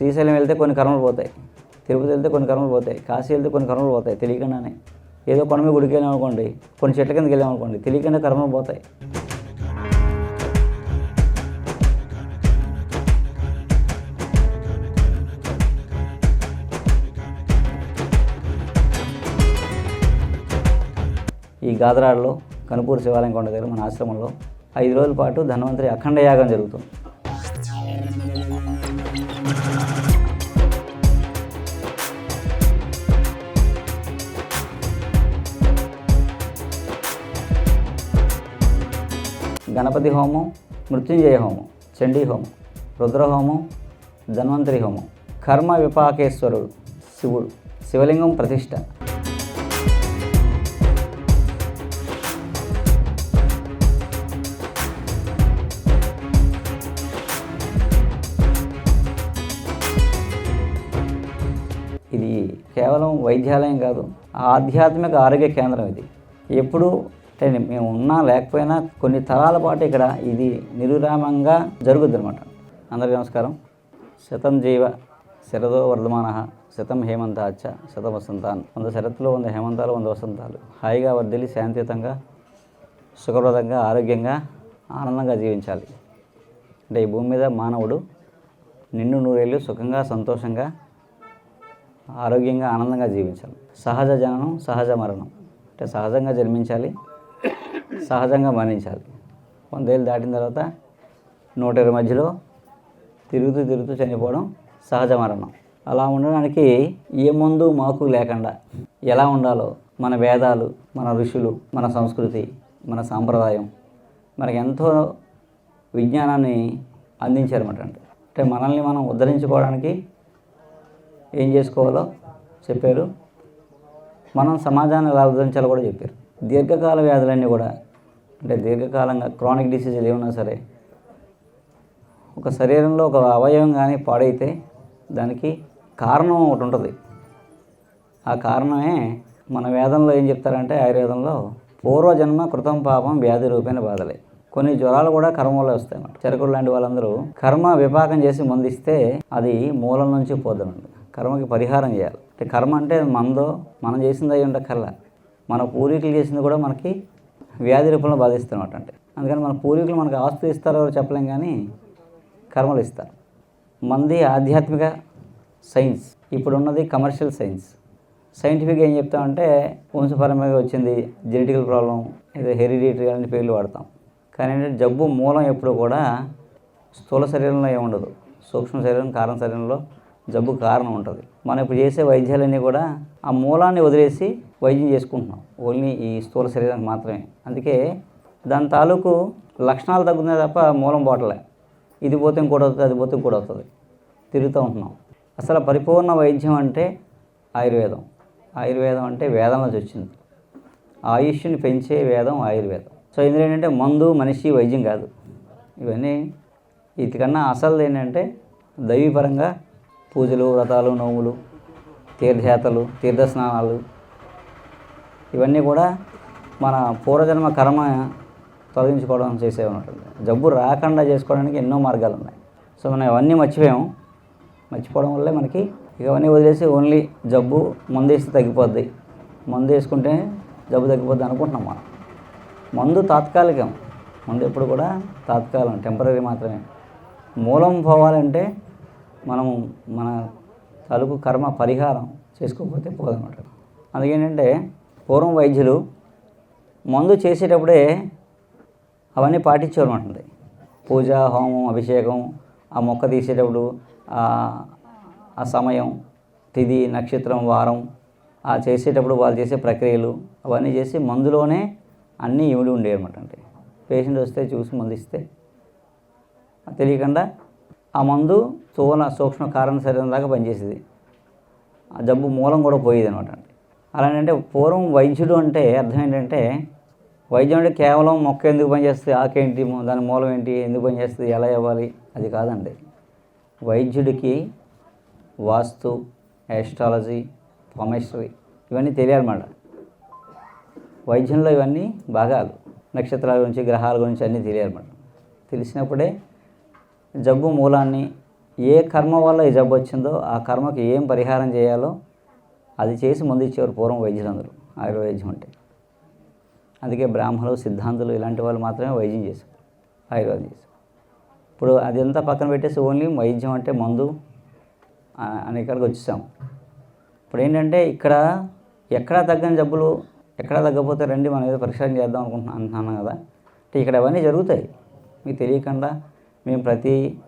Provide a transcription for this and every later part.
శ్రీశైలం వెళ్తే కొన్ని కర్మలు పోతాయి. తిరుపతి వెళ్తే కొన్ని కర్మలు పోతాయి. కాశీ వెళ్తే కొన్ని కర్మలు పోతాయి. తెలియకుండానే. ఏదో కొండ మీద గుడికి వెళ్ళాం అనుకోండి కొన్ని చెట్ల కిందకి వెళ్ళాం అనుకోండి తెలియకుండా కర్మలు పోతాయి. ఈ గాదరాడలో కనుపూరు శివాలయం కొండ దగ్గర మన ఆశ్రమంలో ఐదు రోజుల పాటు ధన్వంతరి అఖండ యాగం జరుగుతుంది. గణపతి హోమం మృత్యుంజయ హోమం చండీ హోమం రుద్రహోమం ధన్వంతరి హోమం కర్మ విపాకేశ్వరుడు శివుడు శివలింగం ప్రతిష్ట. ఇది కేవలం వైద్యాలయం కాదు ఆధ్యాత్మిక ఆరోగ్య కేంద్రం ఇది. ఎప్పుడు అంటే మేము ఉన్నా లేకపోయినా కొన్ని తరాల పాటు ఇక్కడ ఇది నిరురామంగా జరుగుద్ది అనమాట అందరికీ నమస్కారం. శతం జీవ శరదో వర్ధమాన శతం హేమంతాచ్చ శత వసంతాన్. వంద శరత్తులు వంద హేమంతాలు వంద వసంతాలు. హాయిగా వర్ధిల్లి శాంతియుతంగా సుఖప్రదంగా ఆరోగ్యంగా ఆనందంగా జీవించాలి. అంటే ఈ భూమి మీద మానవుడు నిండు నూరేళ్ళు సుఖంగా సంతోషంగా ఆరోగ్యంగా ఆనందంగా జీవించాలి. సహజ జననం సహజ మరణం. అంటే సహజంగా జన్మించాలి. సహజంగా మరణించాలి. వందేళ్ళు దాటిన తర్వాత నూట ఇరవై మధ్యలో తిరుగుతూ తిరుగుతూ చనిపోవడం సహజ మరణం. అలా ఉండడానికి ఏ ముందు మాకు లేకుండా ఎలా ఉండాలో మన వేదాలు మన ఋషులు మన సంస్కృతి మన సాంప్రదాయం మనకి ఎంతో విజ్ఞానాన్ని అందించారన్నమాట అంటే అంటే మనల్ని మనం ఉద్ధరించుకోవడానికి ఏం చేసుకోవాలో చెప్పారు. మనం సమాజాన్ని ఎలా ఉద్ధరించాలో కూడా చెప్పారు. దీర్ఘకాల వ్యాధులన్నీ కూడా అంటే దీర్ఘకాలంగా క్రానిక్ డిసీజులు ఏమన్నా సరే ఒక శరీరంలో ఒక అవయవం కానీ పాడైతే దానికి కారణం ఒకటి ఉంటుంది. ఆ కారణమే మన వేదంలో ఏం చెప్తారంటే ఆయుర్వేదంలో పూర్వజన్మ కృతం పాపం వ్యాధి రూపేణ బాధలే. కొన్ని జ్వరాలు కూడా కర్మ వల్ల వస్తాయి అన్నమాట చెరకుడు లాంటి వాళ్ళందరూ కర్మ విపాకం చేసి మందిస్తే అది మూలం నుంచి పోదనండి కర్మకి పరిహారం చేయాలి. అంటే కర్మ అంటే మందో మనం చేసింది అయ్యి ఉంటే మన పూర్వీకులు చేసింది కూడా మనకి వ్యాధి రూపంలో బాధిస్తున్నమాట అంటే. అందుకని మన పూర్వీకులు మనకు ఆస్తులు ఇస్తారో చెప్పలేం కానీ కర్మలు ఇస్తారు. మంది ఆధ్యాత్మిక సైన్స్. ఇప్పుడు ఉన్నది కమర్షియల్ సైన్స్. సైంటిఫిక్ ఏం చెప్తామంటే వంశపరంగా వచ్చింది జెనెటికల్ ప్రాబ్లం ఏదో హెరిడిటరీ అనే పేర్లు వాడతాం. కానీ ఏంటంటే జబ్బు మూలం ఎప్పుడు కూడా స్థూల శరీరంలో ఏముండదు సూక్ష్మ శరీరం కారణ శరీరంలో జబ్బు కారణం ఉంటుంది. మనం ఇప్పుడు చేసే వైద్యాలన్నీ కూడా ఆ మూలాన్ని వదిలేసి వైద్యం చేసుకుంటున్నాం. ఓన్లీ ఈ స్థూల శరీరానికి మాత్రమే. అందుకే దాని తాలూకు లక్షణాలు తగ్గుతున్నాయి తప్ప మూలం పోవట్లే ఇది పోతే ఇంకోటి అవుతుంది అది పోతే ఇంకోటి అవుతుంది. తిరుగుతూ ఉంటున్నాం. అసలు పరిపూర్ణ వైద్యం అంటే ఆయుర్వేదం. ఆయుర్వేదం అంటే వేదం నుంచి వచ్చింది. ఆయుష్ని పెంచే వేదం ఆయుర్వేదం. సో ఇందులో ఏంటంటే మందు మనిషి వైద్యం కాదు. ఇవన్నీ వీటికన్నా అసలు ఏంటంటే దైవీపరంగా పూజలు వ్రతాలు నోములు తీర్థయాత్రలు తీర్థస్నానాలు ఇవన్నీ కూడా మన పూర్వజన్మ కర్మ తొలగించుకోవడం చేసేవన్నట్టు జబ్బు రాకుండా చేసుకోవడానికి ఎన్నో మార్గాలు ఉన్నాయి. సో మనం అవన్నీ మర్చిపోయాం మర్చిపోవడం వల్లే మనకి ఇవన్నీ వదిలేసి ఓన్లీ జబ్బు మందు వేస్తే తగ్గిపోద్ది. మందు వేసుకుంటే జబ్బు తగ్గిపోద్ది అనుకుంటున్నాం మనం. మందు తాత్కాలికం. మందు ఎప్పుడు కూడా తాత్కాలం టెంపరీ మాత్రమే. మూలం పోవాలంటే మనం మన తలుపు కర్మ పరిహారం చేసుకోకపోతే పోదన్నమాట. అందుకేంటంటే పూర్వం వైద్యులు మందు చేసేటప్పుడే అవన్నీ పాటించేవారు ఉంటుంది పూజ హోమం అభిషేకం ఆ మొక్క తీసేటప్పుడు ఆ సమయం తిది నక్షత్రం వారం ఆ చేసేటప్పుడు వాళ్ళు చేసే ప్రక్రియలు అవన్నీ చేసి మందులోనే అన్నీ ఇమిడి ఉండేవి అనమాట అంటే. పేషెంట్ వస్తే చూసి మందు ఇస్తే తెలియకుండా ఆ మందు స్థూల సూక్ష్మ కారణ శరీరం దాకా పనిచేసేది. ఆ జబ్బు మూలం కూడా పోయేది అనమాట అలాంటి పూర్వం వైద్యుడు అంటే అర్థం ఏంటంటే వైద్యం అంటే కేవలం మొక్క ఎందుకు పనిచేస్తుంది ఆకేంటి మూ- దాని మూలం ఏంటి ఎందుకు పనిచేస్తుంది ఎలా ఇవ్వాలి అది కాదండి. వైద్యుడికి వాస్తు యాస్ట్రాలజీ పామెస్ట్రీ ఇవన్నీ తెలియాలన్నమాట. వైద్యంలో ఇవన్నీ భాగాలు నక్షత్రాల గురించి గ్రహాల గురించి అన్నీ తెలియాలన్నమాట. తెలిసినప్పుడే జబ్బు మూలాన్ని ఏ కర్మ వల్ల ఈ జబ్బు వచ్చిందో ఆ కర్మకి ఏం పరిహారం చేయాలో అది చేసి ముందు ఇచ్చేవారు పూర్వం వైద్యులందరూ ఆయుర్వేద్యం అంటే. అందుకే బ్రాహ్మణులు సిద్ధాంతులు ఇలాంటి వాళ్ళు మాత్రమే వైద్యం చేశారు ఆయుర్వేదం చేశారు ఇప్పుడు అదంతా పక్కన పెట్టేసి ఓన్లీ వైద్యం అంటే మందు ఆ- అనే వచ్చేసాం ఇప్పుడు ఏంటంటే ఇక్కడ ఎక్కడ తగ్గని జబ్బులు ఎక్కడ తగ్గపోతే రండి మనం ఏదో పరిష్కారం చేద్దాం అనుకుంటున్నా అంటున్నాను కదా. అంటే ఇక్కడ అవన్నీ జరుగుతాయి. మీకు తెలియకుండా మేము ప్రతి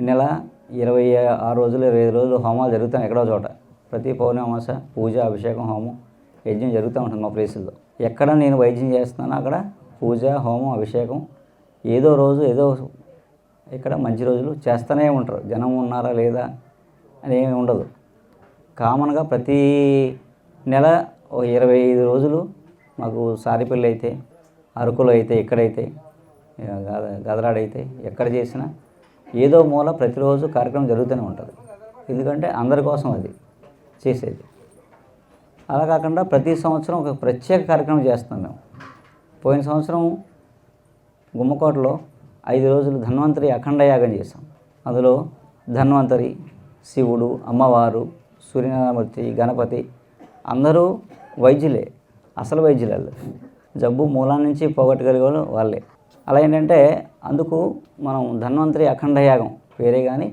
నెల ఇరవై ఆరు రోజులు ఇరవై ఐదు రోజులు హోమాలు జరుగుతాం ఎక్కడో చోట. ప్రతి పౌర్ణమాస పూజ అభిషేకం హోమం యజ్ఞం జరుగుతూ ఉంటుంది మా ప్లేసుల్లో. ఎక్కడ నేను వైద్యం చేస్తున్నానో అక్కడ పూజ హోమం అభిషేకం ఏదో రోజు ఏదో ఇక్కడ మంచి రోజులు చేస్తూనే ఉంటారు. జనం ఉన్నారా లేదా అని ఏమి ఉండదు. కామన్గా ప్రతి నెల ఓ ఇరవై ఐదు రోజులు మాకు సారిపల్లి అయితే అరకులో అయితే ఎక్కడైతే ఇక గద- గదరాడైతే ఎక్కడ చేసినా ఏదో మూల ప్రతిరోజు కార్యక్రమం జరుగుతూనే ఉంటుంది. ఎందుకంటే అందరి కోసం అది. చేసేది. అలా కాకుండా ప్రతి సంవత్సరం ఒక ప్రత్యేక కార్యక్రమం చేస్తున్నాం మేము. పోయిన సంవత్సరం గుమ్మకోటలో ఐదు రోజులు ధన్వంతరి అఖండ యాగం చేశాం. అందులో ధన్వంతరి శివుడు అమ్మవారు సూర్యనారాయణమూర్తి గణపతి అందరూ వైద్యులే అసలు వైద్యులు వాళ్ళు. జబ్బు మూలం నుంచి పోగొట్టగలిగే వాళ్ళు. వాళ్ళే అలా ఏంటంటే అందుకు మనం ధన్వంతరి అఖండ యాగం వేరే కానీ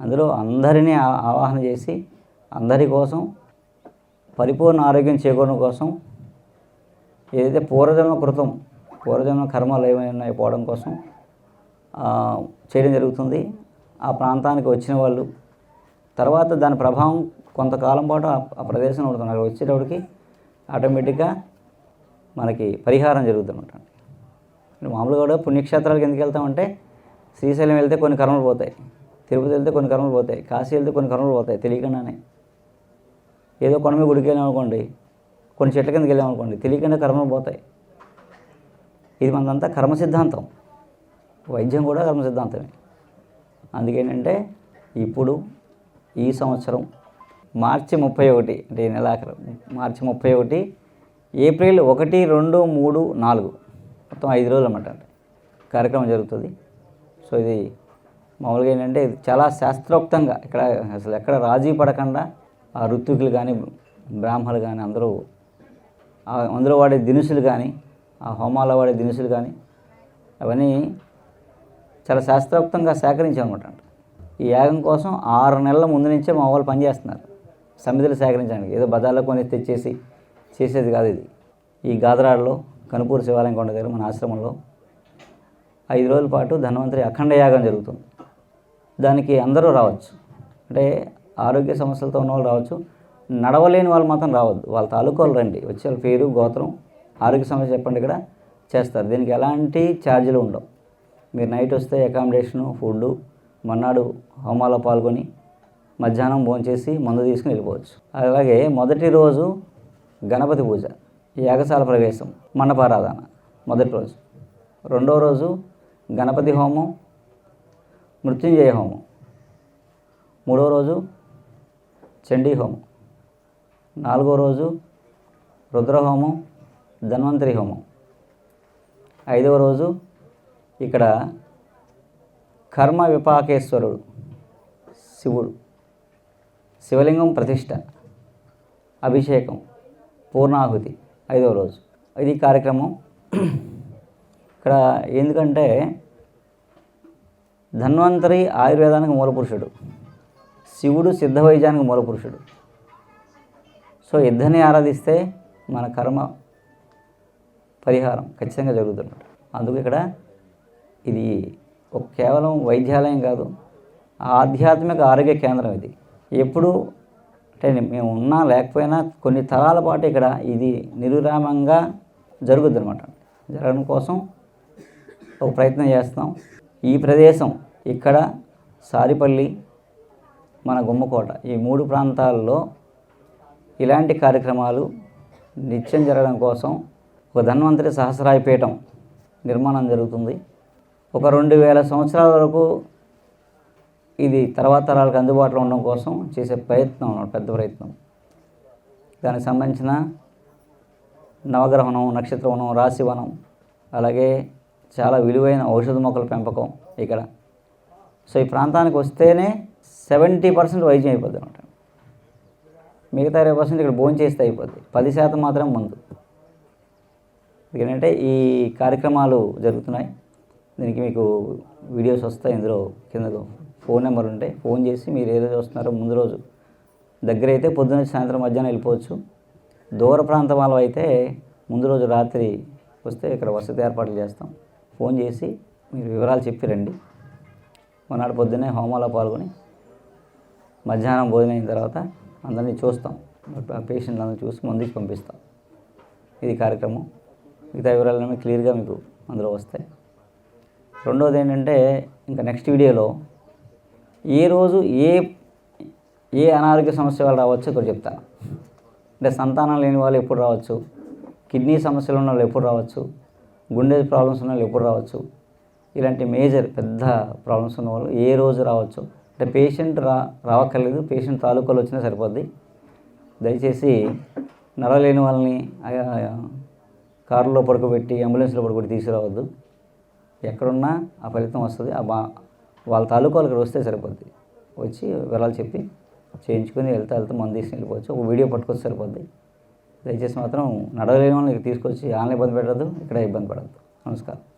అందులో అందరినీ ఆవాహన చేసి అందరి కోసం పరిపూర్ణ ఆరోగ్యం చేకూరడం కోసం ఏదైతే పూర్వజన్మ కృతం పూర్వజన్మ కర్మలు ఏమైనా ఉన్నాయో పోవడం కోసం చేయడం జరుగుతుంది. ఆ ప్రాంతానికి వచ్చిన వాళ్ళు తర్వాత దాని ప్రభావం కొంతకాలం పాటు ఆ- ప్రదేశం ప్రదేశంలో ఉంటుంది. అక్కడ వచ్చేటప్పటికి ఆటోమేటిక్గా మనకి పరిహారం జరుగుతుందన్నమాట. మామూలుగా కూడా పుణ్యక్షేత్రాలకు ఎందుకు వెళ్తామంటే శ్రీశైలం వెళ్తే కొన్ని కర్మలు పోతాయి. తిరుపతి వెళ్తే కొన్ని కర్మలు పోతాయి. కాశీ వెళ్తే కొన్ని కర్మలు పోతాయి. తెలియకుండానే. ఏదో కొండ మీద గుడికి వెళ్ళాం అనుకోండి కొన్ని చెట్ల కిందకి వెళ్ళాం అనుకోండి తెలియకుండా కర్మలు పోతాయి. ఇది మనదంతా కర్మ సిద్ధాంతం. వైద్యం కూడా కర్మ సిద్ధాంతమే. అందుకేంటంటే ఇప్పుడు ఈ సంవత్సరం మార్చి ముప్పై ఒకటి అంటే నెలాఖరు మార్చి ముప్పై ఒకటి ఏప్రిల్ ఒకటి రెండు మూడు నాలుగు మొత్తం ఐదు రోజులు అన్నమాట కార్యక్రమం జరుగుతుంది. సో ఇది మామూలుగా ఏంటంటే ఇది చాలా శాస్త్రోక్తంగా ఇక్కడ అసలు ఎక్కడ రాజీ పడకుండా ఆ ఋత్వికులు కానీ బ్రాహ్మలు కానీ అందరూ అందులో వాడే దినుసులు కానీ ఆ హోమాల వాడే దినుసులు కానీ అవన్నీ చాలా శాస్త్రోక్తంగా సేకరించామన్నమాట. ఈ యాగం కోసం ఆరు నెలల ముందు నుంచే మా వాళ్ళు పనిచేస్తున్నారు సమితులు సేకరించడానికి. ఏదో బజార్లో కొని తెచ్చేసి చేసేది కాదు ఇది. ఈ గాదరాడలో కనుపూరు శివాలయం కొండ దగ్గర మన ఆశ్రమంలో ఐదు రోజుల పాటు ధన్వంతరి అఖండ యాగం జరుగుతుంది. దానికి అందరూ రావచ్చు. అంటే ఆరోగ్య సమస్యలతో ఉన్న వాళ్ళు రావచ్చు. నడవలేని వాళ్ళు మాత్రం రావద్దు. వాళ్ళ తాలూకాలు రండి. వచ్చే వాళ్ళ పేరు గోత్రం ఆరోగ్య సమస్య చెప్పండి ఇక్కడ చేస్తారు. దీనికి ఎలాంటి ఛార్జీలు ఉండవు. మీరు నైట్ వస్తే అకామిడేషను ఫుడ్ మన్నాడు హోమాలో పాల్గొని మధ్యాహ్నం భోంచేసి మందు తీసుకుని వెళ్ళిపోవచ్చు. అలాగే మొదటి రోజు గణపతి పూజ యాగశాల ప్రవేశం మండపారాధన మొదటి రోజు. రెండో రోజు గణపతి హోమం మృత్యుంజయ హోమం. మూడో రోజు చండీ హోమం నాలుగో రోజు రుద్రహోమం ధన్వంతరి హోమం ఐదవ రోజు ఇక్కడ కర్మ విపాకేశ్వరుడు శివుడు. శివలింగం ప్రతిష్ట అభిషేకం పూర్ణాహుతి ఐదవ రోజు. ఇది కార్యక్రమం. ఇక్కడ ఎందుకంటే ధన్వంతరి ఆయుర్వేదానికి మూలపురుషుడు. శివుడు సిద్ధ వైద్యానికి మూలపురుషుడు సో ఇద్దరిని ఆరాధిస్తే మన కర్మ పరిహారం ఖచ్చితంగా జరుగుతుంది అందుకు ఇక్కడ ఇది ఒక కేవలం వైద్యాలయం కాదు ఆధ్యాత్మిక ఆరోగ్య కేంద్రం ఇది. ఎప్పుడు అంటే మేము ఉన్నా లేకపోయినా కొన్ని తరాల పాటు ఇక్కడ ఇది నిరురామంగా జరుగుద్ది అనమాట జరగడం కోసం ఒక ప్రయత్నం చేస్తాం. ఈ ప్రదేశం ఇక్కడ సారిపల్లి మన గుమ్మకోట. ఈ మూడు ప్రాంతాల్లో ఇలాంటి కార్యక్రమాలు నిత్యం జరగడం కోసం ఒక ధన్వంతరి సహస్రాయ పీఠం నిర్మాణం జరుగుతుంది. ఒక రెండు వేల సంవత్సరాల వరకు ఇది తర్వాత తరాలకు అందుబాటులో ఉండడం కోసం చేసే ప్రయత్నం అన్నమాట, పెద్ద ప్రయత్నం. దానికి సంబంధించిన నవగ్రహణం నక్షత్రవనం రాశివనం అలాగే చాలా విలువైన ఔషధ మొక్కల పెంపకం ఇక్కడ. సో ఈ ప్రాంతానికి వస్తేనే సెవెంటీ పర్సెంట్ వైద్యం అయిపోద్ది అనమాట. మిగతా ఇరవై పర్సెంట్ ఇక్కడ భోజనం చేస్తే అయిపోద్ది. పది శాతం మాత్రం మందు. ఎందుకంటే ఈ కార్యక్రమాలు జరుగుతున్నాయి. దీనికి మీకు వీడియోస్ వస్తాయి ఇందులో కింద ఫోన్ నెంబర్ ఉంటాయి ఫోన్ చేసి మీరు ఏ రోజు వస్తున్నారో ముందు రోజు దగ్గర అయితే పొద్దున సాయంత్రం మధ్యాహ్నం వెళ్ళిపోవచ్చు. దూర ప్రాంతం వాళ్ళు అయితే ముందు రోజు రాత్రి వస్తే ఇక్కడ వసతి ఏర్పాట్లు చేస్తాం. ఫోన్ చేసి మీరు వివరాలు చెప్పి రండి. మొన్నటి పొద్దున్నే హోమాలో పాల్గొని మధ్యాహ్నం భోజనం అయిన తర్వాత అందరినీ చూస్తాం. పేషెంట్లు అందరినీ చూసి ముందుకు పంపిస్తాం. ఇది కార్యక్రమం. మిగతా వివరాలన్నీ క్లియర్గా మీకు అందులో వస్తాయి. రెండోది ఏంటంటే ఇంకా నెక్స్ట్ వీడియోలో ఏ రోజు ఏ ఏ అనారోగ్య సమస్య వాళ్ళు రావచ్చు ఇక్కడ చెప్తాను అంటే సంతానం లేని వాళ్ళు ఎప్పుడు రావచ్చు? కిడ్నీ సమస్యలు ఉన్న వాళ్ళు ఎప్పుడు రావచ్చు? గుండె ప్రాబ్లమ్స్ ఉన్న వాళ్ళు ఎప్పుడు రావచ్చు? ఇలాంటి మేజర్ పెద్ద ప్రాబ్లమ్స్ ఉన్న వాళ్ళు ఏ రోజు రావచ్చు? అంటే పేషెంట్ రా రావక్కర్లేదు పేషెంట్ తాలూకాలు వచ్చినా సరిపోద్ది. దయచేసి నడవలేని వాళ్ళని కారులో పడుకోబెట్టి అంబులెన్స్లో పడుకోబెట్టి తీసుకురావద్దు. ఎక్కడున్నా ఆ ఫలితం వస్తుంది ఆ బా వాళ్ళ తాలూకాలు ఇక్కడ వస్తే సరిపోద్ది. వచ్చి వివరాలు చెప్పి చేయించుకొని వెళ్తా వెళ్తా మందు తీసుకుని వెళ్ళిపోవచ్చు. ఒక వీడియో పట్టుకొస్తే సరిపోద్ది. దయచేసి మాత్రం నడవలేని వాళ్ళని ఇక్కడ తీసుకొచ్చి ఆన్లైన్ ఇబ్బంది పెట్టద్దు ఇక్కడ ఇబ్బంది పడద్దు. నమస్కారం.